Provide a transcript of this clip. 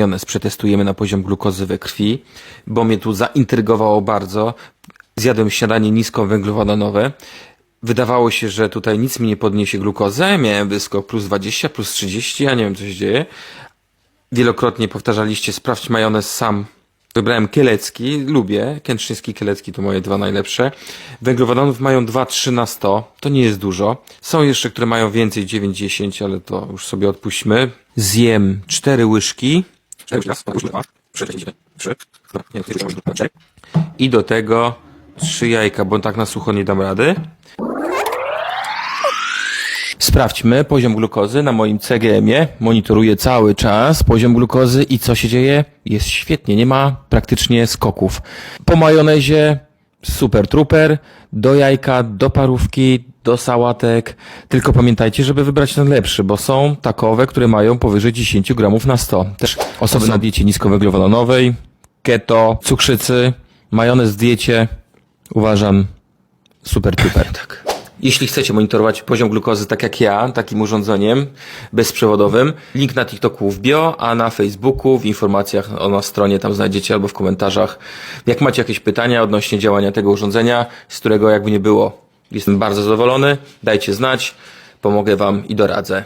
majonez przetestujemy na poziom glukozy we krwi, bo mnie tu zaintrygowało bardzo. Zjadłem śniadanie niskowęglowodanowe. Wydawało się, że tutaj nic mi nie podniesie glukozę. Miałem wyskok plus 20, plus 30, ja nie wiem co się dzieje. Wielokrotnie powtarzaliście, sprawdź majonez sam. Wybrałem kielecki, lubię. Kętrzyński, kielecki to moje dwa najlepsze. Węglowodanów mają 2-3 na 100, to nie jest dużo. Są jeszcze, które mają więcej, 9-10, ale to już sobie odpuśćmy. Zjem 4 łyżki. I do tego 3 jajka, bo tak na sucho nie dam rady. Sprawdźmy poziom glukozy na moim CGM-ie. Monitoruję cały czas poziom glukozy i co się dzieje? Jest świetnie, nie ma praktycznie skoków. Po majonezie super truper, do jajka, do parówki, do sałatek. Tylko pamiętajcie, żeby wybrać ten lepszy, bo są takowe, które mają powyżej 10 gramów na 100. Też osoby na diecie niskowęglowodanowej, keto, cukrzycy, majonez w diecie uważam super truper. Tak. Jeśli chcecie monitorować poziom glukozy tak jak ja, takim urządzeniem bezprzewodowym, link na TikToku w bio, a na Facebooku, w informacjach o na stronie tam znajdziecie albo w komentarzach. Jak macie jakieś pytania odnośnie działania tego urządzenia, z którego jakby nie było, jestem bardzo zadowolony, dajcie znać, pomogę wam i doradzę.